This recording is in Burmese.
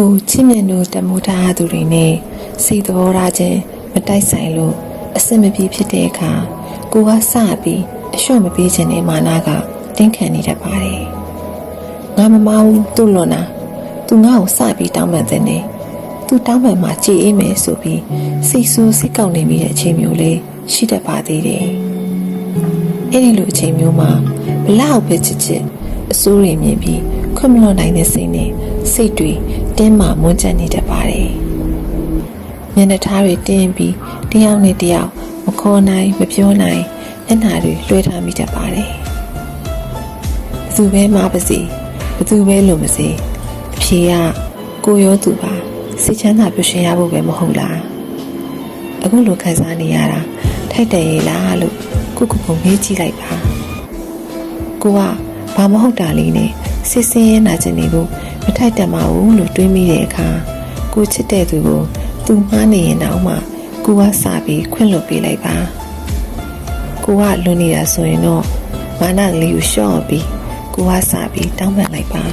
ကိုချစ်မြတ်တို့တမိုးထားသူတွေနဲ့စိတ်သဘောထားချင်းမတိုက်ဆိုင်လို့အဆင်မပြေဖြစ်တဲ့အခါကိုကစပြီးအလျှော့မပေးခြင်းနဲ့မာနာကတင်းခံနေတတ်ပါတယ်ငါမမဘူးသူ့လွန်တာသူငါ့ကိုစပြီးတောင်းပန်တဲ့နေသူတောင်းပန်မှကြည်အေးမယ်ဆိုပြီးစိတ်ဆိုးစိတ်ကောက်နေမိတဲ့အချိန်မျိုးလေးရှိတတ်ပါသေးတယ်အဲ့ဒီလိုအချိန်မျိုးမှာဘလောက်ပဲချစ်ချစ်အစိုးရမြင်ပြီး ခွင့်မလွန်နိုင်တဲ့စိတ်နဲ့စိတ်တွေတင်းမာမွန်းကျပ်နေတတ်ပါတယ်မျက်နှာသားတွေတင်းပြီးတယောက်နဲ့တယောက်မခေါ်နိုင်မပြောနိုင်မျက်နှာတွေလွှဲထားမိတတ်ပါတယ်ဘသူပဲမပါစေဘသူပဲလို့မစေအဖြေကကိုရောသူပါစိတ်ချမ်းသာပျော်ရွှင်ရဖို့ပဲမဟုတ်လားအခုလိုခံစားနေရတာထိုက်တယ်ရဲ့လားလို့ကိုကိုကိုမေးကြည့်လိုက်ပါကိုကဘာမဟုတ်တာလေးနဲ့ စစ်စင်းရဲနာချင်နေဖို့မထိုက်တန်ပါဘူးလို့တွေးမိတဲ့အခါကိုချစ်တဲ့သူကိုသူမှားနေရင်တော့မှကိုကစပြီးခွင့်လွှတ်ပေးလိုက်ပါကိုကလွန်နေတာဆိုရင်တော့မာနကလေးကိုရှော့ပြီးကိုကစပြီးတောင်းပန်လိုက်ပါ